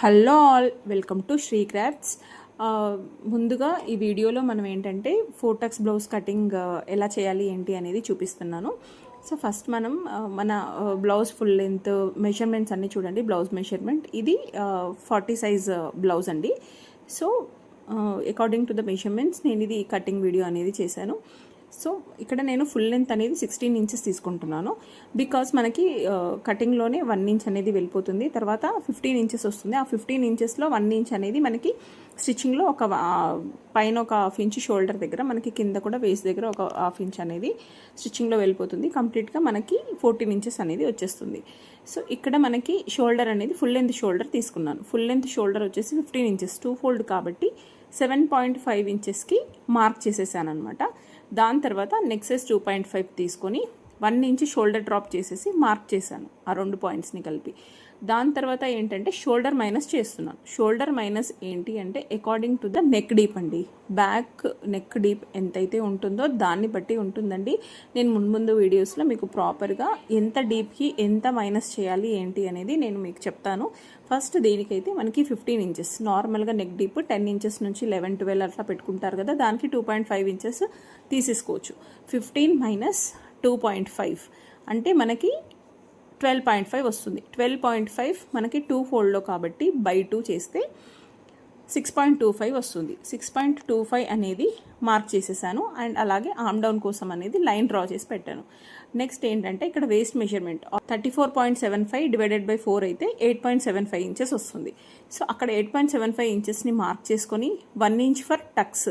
Hello all welcome to Sri crafts. ముందుగా ఈ వీడియోలో మనం ఏంటంటే ఫోటక్స్ బ్లౌజ్ కటింగ్ ఎలా చేయాలి ఏంటి అనేది చూపిస్తున్నాను. సో ఫస్ట్ మనం మన బ్లౌజ్ ఫుల్ లెంత్ మెజర్మెంట్స్ అన్నీ చూడండి. బ్లౌజ్ మెజర్మెంట్ ఇది ఫార్టీ సైజ్ బ్లౌజ్ అండి. So according to the measurements నేను ఇది కటింగ్ వీడియో అనేది చేశాను. సో ఇక్కడ నేను ఫుల్ లెంత్ అనేది సిక్స్టీన్ ఇంచెస్ తీసుకుంటున్నాను. బికాస్ మనకి కటింగ్లోనే వన్ ఇంచ్ అనేది వెళ్ళిపోతుంది. తర్వాత ఫిఫ్టీన్ ఇంచెస్ వస్తుంది. ఆ ఫిఫ్టీన్ ఇంచెస్లో వన్ ఇంచ్ అనేది మనకి స్టిచ్చింగ్లో ఒక పైన ఒక హాఫ్ ఇంచ్ షోల్డర్ దగ్గర మనకి కింద కూడా వేస్ట్ దగ్గర ఒక హాఫ్ ఇంచ్ అనేది స్టిచ్చింగ్లో వెళ్ళిపోతుంది. కంప్లీట్గా మనకి ఫోర్టీన్ ఇంచెస్ అనేది వచ్చేస్తుంది. సో ఇక్కడ మనకి షోల్డర్ అనేది ఫుల్ లెంత్ షోల్డర్ తీసుకున్నాను. ఫుల్ లెంత్ షోల్డర్ వచ్చేసి ఫిఫ్టీన్ ఇంచెస్ టూ ఫోల్డ్ కాబట్టి సెవెన్ పాయింట్ ఫైవ్ ఇంచెస్కి మార్క్ చేసేసాను అనమాట దాని తర్వాత నెక్సెస్ టూ పాయింట్ ఫైవ్ తీసుకొని వన్ ఇంచ్ షోల్డర్ డ్రాప్ చేసేసి మార్క్ చేశాను ఆ రెండు పాయింట్స్ని కలిపి. దాని తర్వాత ఏంటంటే షోల్డర్ మైనస్ చేస్తున్నాను. షోల్డర్ మైనస్ ఏంటి అంటే according to the neck deep అండి. బ్యాక్ నెక్ డీప్ ఎంతైతే ఉంటుందో దాన్ని బట్టి ఉంటుందండి. నేను ముందు ముందు వీడియోస్లో మీకు ప్రాపర్గా ఎంత డీప్కి ఎంత మైనస్ చేయాలి ఏంటి అనేది నేను మీకు చెప్తాను. ఫస్ట్ దీనికైతే మనకి ఫిఫ్టీన్ ఇంచెస్ నార్మల్గా నెక్ డీప్ టెన్ ఇంచెస్ నుంచి లెవెన్ ట్వెల్వ్ అట్లా పెట్టుకుంటారు కదా దానికి టూ పాయింట్ ఫైవ్ ఇంచెస్ తీసేసుకోవచ్చు. Fifteen minus two point five అంటే మనకి ట్వెల్వ్ పాయింట్ ఫైవ్ వస్తుంది. ట్వెల్వ్ పాయింట్ ఫైవ్ మనకి టూ ఫోల్డ్లో కాబట్టి బై టూ చేస్తే సిక్స్ పాయింట్ టూ ఫైవ్ వస్తుంది. సిక్స్ పాయింట్ టూ ఫైవ్ అనేది మార్క్ చేసేసాను. అండ్ అలాగే ఆమ్ డౌన్ కోసం అనేది లైన్ డ్రా చేసి పెట్టాను. నెక్స్ట్ ఏంటంటే ఇక్కడ waist measurement thirty four point seven five divided by four అయితే eight point seven five inches వస్తుంది. సో అక్కడ ఎయిట్ పాయింట్ సెవెన్ ఫైవ్ ఇంచెస్ని మార్క్ చేసుకొని one inch for tucks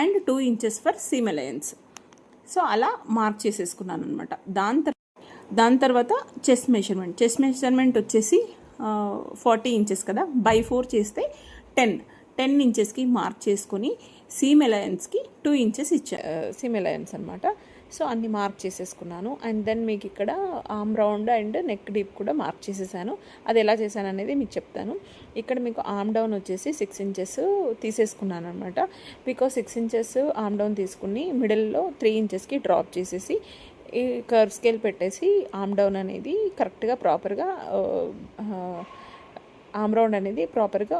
and two inches for seam allowance so అలా mark చేసేసుకున్నాను అనమాట దాని తర్వాత దాని తర్వాత చెస్ట్ మెషర్మెంట్ చెస్ట్ మెషర్మెంట్ వచ్చేసి ఫార్టీ ఇంచెస్ కదా? బై ఫోర్ చేస్తే టెన్. టెన్ ఇంచెస్కి మార్క్ చేసుకొని సీమ్ అలయన్స్కి టూ ఇంచెస్ ఇచ్చా సీమ్ అలయన్స్ అనమాట సో అన్ని మార్క్ చేసేసుకున్నాను. అండ్ దెన్ మీకు ఇక్కడ arm round and neck deep కూడా మార్క్ చేసేసాను. అది ఎలా చేశాను అనేది మీకు చెప్తాను. ఇక్కడ మీకు ఆమ్ డౌన్ వచ్చేసి సిక్స్ ఇంచెస్ తీసేసుకున్నాను అనమాట because six inches arm down తీసుకుని మిడిల్లో త్రీ ఇంచెస్కి డ్రాప్ చేసేసి ఈ కర్వ్ స్కేల్ పెట్టేసి ఆమ్ డౌన్ అనేది కరెక్ట్గా ప్రాపర్గా ఆమ్ రౌండ్ అనేది ప్రాపర్గా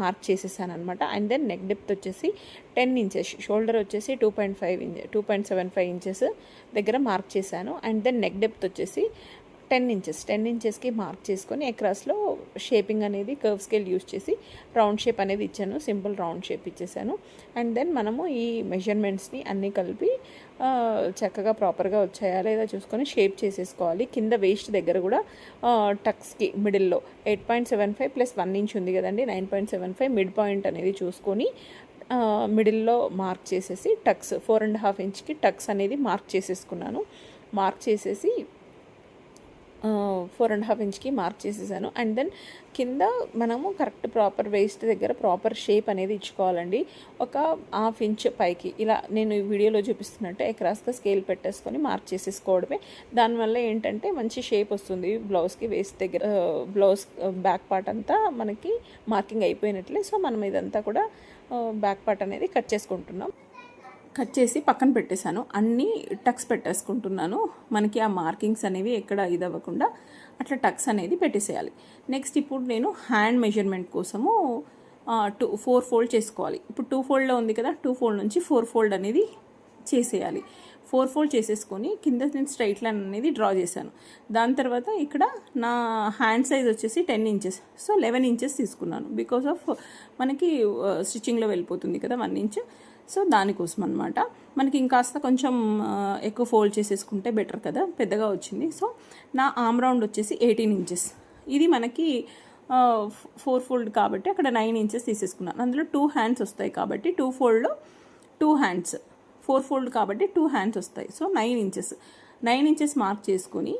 మార్క్ చేసేసాను అనమాట అండ్ దెన్ నెక్ డెప్త్ వచ్చేసి టెన్ ఇంచెస్ షోల్డర్ వచ్చేసి two point five inches two point seven five inches దగ్గర మార్క్ చేశాను. అండ్ దెన్ నెక్ డెప్త్ వచ్చేసి టెన్ ఇంచెస్ టెన్ ఇంచెస్కి మార్క్ చేసుకొని ఎక్రాస్లో షేపింగ్ అనేది కర్వ్ స్కేల్ యూస్ చేసి రౌండ్ షేప్ అనేది ఇచ్చాను సింపుల్ రౌండ్ షేప్ ఇచ్చేసాను. అండ్ దెన్ మనము ఈ మెజర్మెంట్స్ని అన్నీ కలిపి చక్కగా ప్రాపర్గా వచ్చాయా లేదా చూసుకొని షేప్ చేసేసుకోవాలి. కింద వేస్ట్ దగ్గర కూడా టక్స్కి మిడిల్లో eight point seven five plus one inch ఉంది కదండి nine point seven five midpoint అనేది చూసుకొని మిడిల్లో మార్క్ చేసేసి టక్స్ ఫోర్ అండ్ హాఫ్ ఇంచ్కి టక్స్ అనేది మార్క్ చేసేసుకున్నాను. మార్క్ చేసేసి ఫోర్ అండ్ హాఫ్ ఇంచ్కి మార్క్ చేసేసాను. అండ్ దెన్ కింద మనము కరెక్ట్ ప్రాపర్ వేస్ట్ దగ్గర ప్రాపర్ షేప్ అనేది ఇచ్చుకోవాలండి. ఒక హాఫ్ ఇంచ్ పైకి ఇలా నేను ఈ వీడియోలో చూపిస్తున్నట్టు ఎక్రాస్గా స్కేల్ పెట్టేసుకొని మార్క్ చేసేసుకోవడమే. దానివల్ల ఏంటంటే మంచి షేప్ వస్తుంది బ్లౌజ్కి వేస్ట్ దగ్గర బ్లౌజ్ బ్యాక్ పార్ట్ అంతా మనకి మార్కింగ్ అయిపోయినట్లే. సో మనం ఇదంతా కూడా బ్యాక్ పార్ట్ అనేది కట్ చేసుకుంటున్నాం. కట్ చేసి పక్కన పెట్టేశాను. అన్నీ టక్స్ పెట్టేసుకుంటున్నాను. మనకి ఆ మార్కింగ్స్ అనేవి ఎక్కడ ఇది అవ్వకుండా అట్లా టక్స్ అనేది పెట్టేసేయాలి. నెక్స్ట్ ఇప్పుడు నేను హ్యాండ్ మెజర్మెంట్ కోసము టూ ఫోర్ ఫోల్డ్ చేసుకోవాలి. ఇప్పుడు టూ ఫోల్డ్లో ఉంది కదా టూ ఫోల్డ్ నుంచి ఫోర్ ఫోల్డ్ అనేది చేసేయాలి. ఫోర్ ఫోల్డ్ చేసేసుకొని కింద నేను స్ట్రైట్ లైన్ అనేది డ్రా చేశాను. దాని తర్వాత ఇక్కడ నా హ్యాండ్ సైజ్ వచ్చేసి ten inches. So eleven inches తీసుకున్నాను. బికాస్ ఆఫ్ మనకి స్టిచ్చింగ్లో వెళ్ళిపోతుంది కదా వన్ ఇంచ్. సో దానికోసం అనమాట మనకి ఇంకాస్త కొంచెం ఎక్కువ ఫోల్డ్ చేసేసుకుంటే బెటర్ కదా పెద్దగా వచ్చింది. సో నా ఆమ్ రౌండ్ వచ్చేసి ఎయిటీన్ ఇంచెస్. ఇది మనకి ఫోర్ ఫోల్డ్ కాబట్టి అక్కడ నైన్ ఇంచెస్ తీసేసుకున్నాను. అందులో టూ హ్యాండ్స్ వస్తాయి కాబట్టి టూ ఫోల్డ్లో టూ హ్యాండ్స్. ఫోర్ ఫోల్డ్ కాబట్టి టూ హ్యాండ్స్ వస్తాయి. So nine inches. Nine inches mark చేసుకొని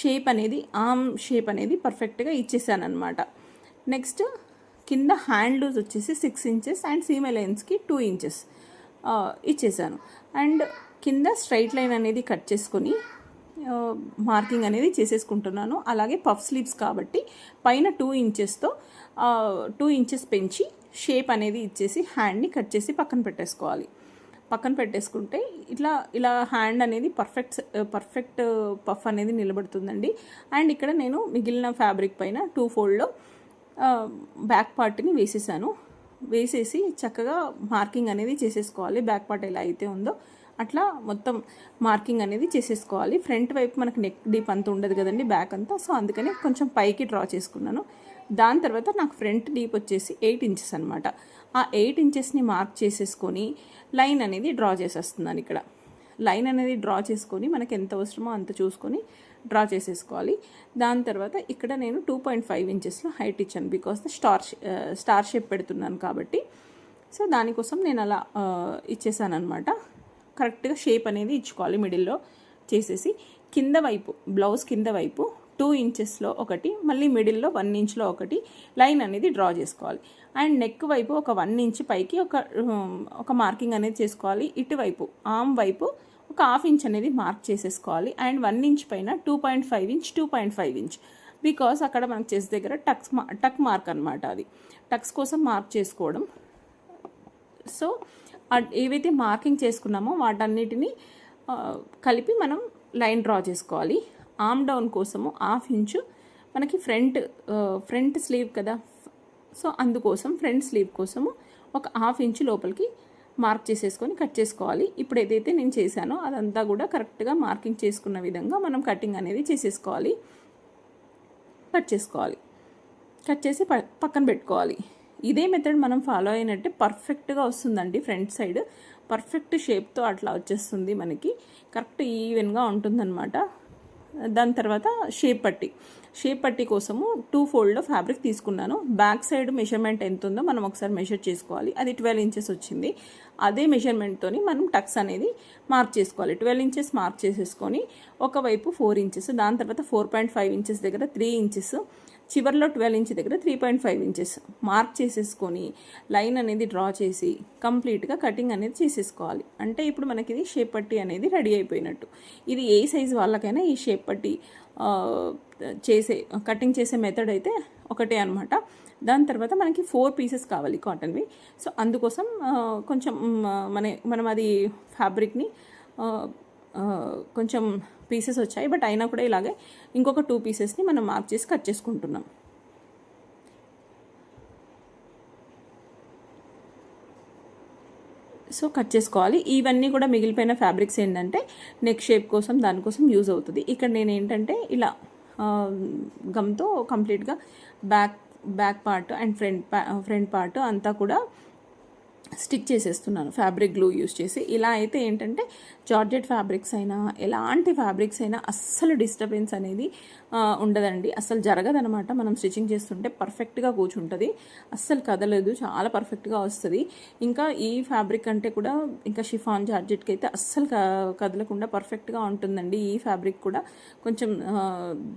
షేప్ అనేది ఆమ్ షేప్ అనేది పర్ఫెక్ట్గా ఇచ్చేసాను అనమాట నెక్స్ట్ కింద హ్యాండ్ లూజ్ వచ్చేసి సిక్స్ ఇంచెస్ అండ్ సీమ్ లైన్స్కి టూ ఇంచెస్ ఇచ్చేసాను. అండ్ కింద స్ట్రైట్ లైన్ అనేది కట్ చేసుకొని మార్కింగ్ అనేది చేసేసుకుంటున్నాను. అలాగే పఫ్ స్లీవ్స్ కాబట్టి పైన టూ ఇంచెస్తో టూ ఇంచెస్ పెంచి షేప్ అనేది ఇచ్చేసి హ్యాండ్ని కట్ చేసి పక్కన పెట్టేసుకోవాలి. పక్కన పెట్టేసుకుంటే ఇట్లా ఇలా హ్యాండ్ అనేది పర్ఫెక్ట్ పర్ఫెక్ట్ పఫ్ అనేది నిలబడుతుందండి. అండ్ ఇక్కడ నేను మిగిలిన ఫ్యాబ్రిక్ పైన టూ ఫోల్డ్లో బ్యాక్ పార్ట్ని వేసేసాను. వేసేసి చక్కగా మార్కింగ్ అనేది చేసేసుకోవాలి. బ్యాక్ పార్ట్ ఎలా అయితే ఉందో అట్లా మొత్తం మార్కింగ్ అనేది చేసేసుకోవాలి. ఫ్రంట్ వైపు మనకు నెక్ డీప్ అంత ఉండదు కదండి బ్యాక్ అంతా. సో అందుకని కొంచెం పైకి డ్రా చేసుకున్నాను. దాని తర్వాత నాకు ఫ్రంట్ డీప్ వచ్చేసి ఎయిట్ ఇంచెస్ అనమాట ఆ ఎయిట్ ఇంచెస్ని మార్క్ చేసేసుకొని లైన్ అనేది డ్రా చేసేస్తున్నాను ఇక్కడ. లైన్ అనేది డ్రా చేసుకొని మనకి ఎంత అవసరమో అంత చూసుకొని డ్రా చేసేసుకోవాలి. దాని తర్వాత ఇక్కడ నేను టూ పాయింట్ ఫైవ్ ఇంచెస్లో హైట్ ఇచ్చాను because the star star shape పెడుతున్నాను కాబట్టి. సో దానికోసం నేను అలా uh, ఇచ్చేసాను అనమాట కరెక్ట్గా షేప్ అనేది ఇచ్చుకోవాలి మిడిల్లో చేసేసి. కింద వైపు బ్లౌజ్ కింద వైపు టూ ఇంచెస్లో ఒకటి మళ్ళీ మిడిల్లో వన్ ఇంచ్లో ఒకటి లైన్ అనేది డ్రా చేసుకోవాలి. అండ్ నెక్ వైపు ఒక వన్ ఇంచ్ పైకి ఒక um, ఒక మార్కింగ్ అనేది చేసుకోవాలి. ఇటువైపు ఆమ్ వైపు ఒక హాఫ్ ఇంచ్ అనేది మార్క్ చేసేసుకోవాలి. అండ్ వన్ ఇంచ్ పైన two point five inch two point five inch. Because అక్కడ మనకు చేసే దగ్గర టక్స్ టక్ మార్క్ అనమాట అది. టక్స్ కోసం మార్క్ చేసుకోవడం. సో ఏవైతే మార్కింగ్ చేసుకున్నామో వాటన్నిటిని కలిపి మనం లైన్ డ్రా చేసుకోవాలి. ఆమ్ డౌన్ కోసము హాఫ్ ఇంచు. మనకి ఫ్రంట్ ఫ్రంట్ స్లీవ్ కదా. సో అందుకోసం ఫ్రంట్ స్లీవ్ కోసము ఒక హాఫ్ ఇంచు లోపలికి మార్క్ చేసేసుకొని కట్ చేసుకోవాలి. ఇప్పుడు ఏదైతే నేను చేశానో అదంతా కూడా కరెక్ట్గా మార్కింగ్ చేసుకున్న విధంగా మనం కటింగ్ అనేది చేసేసుకోవాలి. కట్ చేసుకోవాలి. కట్ చేసి పక్కన పెట్టుకోవాలి. ఇదే మెథడ్ మనం ఫాలో అయినట్టే పర్ఫెక్ట్గా వస్తుందండి ఫ్రంట్ సైడ్. పర్ఫెక్ట్ షేప్తో అట్లా వచ్చేస్తుంది మనకి. కరెక్ట్ ఈవెన్గా ఉంటుందన్నమాట. దాని తర్వాత షేప్ పట్టి. షేప్ పట్టి కోసము టూ ఫోల్డ్ ఫ్యాబ్రిక్ తీసుకున్నాను. బ్యాక్ సైడ్ మెషర్మెంట్ ఎంత ఉందో మనం ఒకసారి మెషర్ చేసుకోవాలి. అది ట్వెల్వ్ ఇంచెస్ వచ్చింది. అదే మెషర్మెంట్తో మనం టక్స్ అనేది మార్క్ చేసుకోవాలి. ట్వెల్వ్ ఇంచెస్ మార్క్ చేసేసుకొని ఒకవైపు ఫోర్ ఇంచెస్ దాని తర్వాత ఫోర్ పాయింట్ ఫైవ్ ఇంచెస్ దగ్గర త్రీ ఇంచెస్ చివరిలో ట్వెల్వ్ ఇంచ్ దగ్గర three point five inches mark చేసేసుకొని లైన్ అనేది డ్రా చేసి కంప్లీట్గా కటింగ్ అనేది చేసేసుకోవాలి. అంటే ఇప్పుడు మనకి ఇది షేప్ పట్టి అనేది రెడీ అయిపోయినట్టు. ఇది ఏ సైజ్ వాళ్ళకైనా ఈ షేప్ పట్టి చేసే కటింగ్ చేసే మెథడ్ అయితే ఒకటే అనమాట దాని తర్వాత మనకి ఫోర్ పీసెస్ కావాలి కాటన్వి. సో అందుకోసం కొంచెం మన మనం అది ఫ్యాబ్రిక్ని కొంచెం పీసెస్ వచ్చాయి. బట్ అయినా కూడా ఇలాగే ఇంకొక టూ పీసెస్ని మనం మార్క్ చేసి కట్ చేసుకుంటున్నాం. సో కట్ చేసుకోవాలి. ఇవన్నీ కూడా మిగిలిపోయిన ఫ్యాబ్రిక్స్ ఏంటంటే నెక్ షేప్ కోసం దానికోసం యూజ్ అవుతుంది. ఇక్కడ నేను ఏంటంటే ఇలా గమ్తో కంప్లీట్గా back back part and front front part అంతా కూడా స్టిక్ చేసేస్తున్నాను ఫ్యాబ్రిక్ గ్లూ యూస్ చేసి. ఇలా అయితే ఏంటంటే జార్జెట్ ఫ్యాబ్రిక్స్ అయినా ఎలాంటి ఫ్యాబ్రిక్స్ అయినా అస్సలు డిస్టర్బెన్స్ అనేది ఉండదండి. అస్సలు జరగదనమాట మనం స్టిచ్చింగ్ చేస్తుంటే పర్ఫెక్ట్గా కూర్చుంటుంది. అస్సలు కదలదు. చాలా పర్ఫెక్ట్గా వస్తుంది. ఇంకా ఈ ఫ్యాబ్రిక్ అంటే కూడా ఇంకా షిఫాన్ జార్జెట్కి అయితే అస్సలు కదలకుండా పర్ఫెక్ట్గా ఉంటుందండి. ఈ ఫ్యాబ్రిక్ కూడా కొంచెం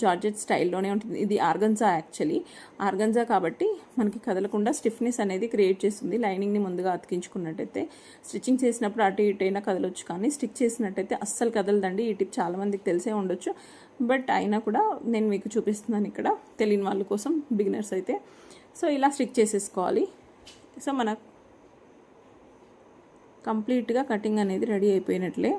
జార్జెట్ స్టైల్లోనే ఉంటుంది. ఇది ఆర్గన్జా యాక్చువల్లీ. ఆర్గన్జా కాబట్టి మనకి కదలకుండా స్టిఫ్నెస్ అనేది క్రియేట్ చేస్తుంది. లైనింగ్ని ముందుగా అతికించుకున్నట్టయితే స్టిచ్చింగ్ చేసినప్పుడు అటు ఇటు అయినా కదలొచ్చు కానీ స్టిక్ చేసినట్టయితే అస్సలు కదలదండి. ఈ టిప్ చాలామందికి తెలిసే ఉండొచ్చు. బట్ అయినా కూడా నేను మీకు చూపిస్తున్నాను ఇక్కడ తెలియని వాళ్ళ కోసం బిగినర్స్ అయితే. సో ఇలా స్టిక్ చేసేసుకోవాలి. సో మన కంప్లీట్గా కటింగ్ అనేది రెడీ అయిపోయినట్లే.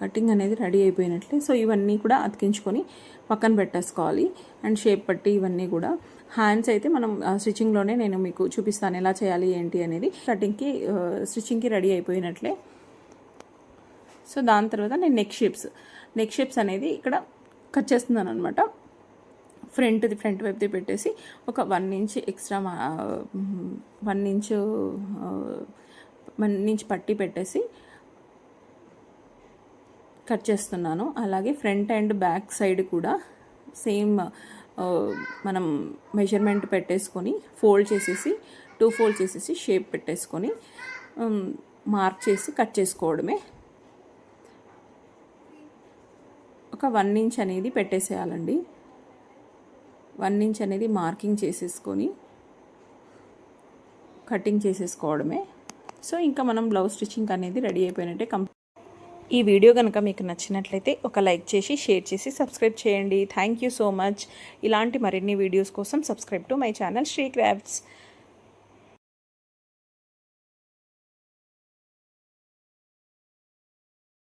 కటింగ్ అనేది రెడీ అయిపోయినట్లే. సో ఇవన్నీ కూడా అతికించుకొని పక్కన పెట్టేసుకోవాలి. అండ్ షేప్ పట్టి ఇవన్నీ కూడా. హ్యాండ్స్ అయితే మనం స్టిచ్చింగ్లోనే నేను మీకు చూపిస్తాను ఎలా చేయాలి ఏంటి అనేది. కటింగ్కి స్టిచ్చింగ్కి రెడీ అయిపోయినట్లే. సో దాని తర్వాత నేను నెక్ షేప్స్. నెక్ షేప్స్ అనేది ఇక్కడ కట్ చేస్తున్నాను అనమాట ఫ్రంట్ది ఫ్రంట్ వైపుది పెట్టేసి ఒక one inch extra one inch one inch పట్టి పెట్టేసి కట్ చేస్తున్నాను. అలాగే ఫ్రంట్ అండ్ బ్యాక్ సైడ్ కూడా సేమ్ మనం మెజర్మెంట్ పెట్టేసుకొని ఫోల్డ్ చేసేసి టూ ఫోల్డ్ చేసేసి షేప్ పెట్టేసుకొని మార్క్ చేసి కట్ చేసుకోవడమే. ఒక వన్ ఇంచ్ అనేది పెట్టేసేయాలండి. వన్ ఇంచ్ అనేది మార్కింగ్ చేసేసుకొని కటింగ్ చేసేసుకోవడమే. సో ఇంకా మనం బ్లౌజ్ స్టిచ్చింగ్ అనేది రెడీ అయిపోయినట్టే కంప్లీట్ ఈ వీడియో కనుక మీకు నచ్చినట్లయితే ఒక లైక్ చేసి షేర్ చేసి సబ్స్క్రైబ్ చేయండి. థ్యాంక్ యూ సో మచ్ ఇలాంటి మరిన్ని వీడియోస్ కోసం subscribe to my channel Shri crafts.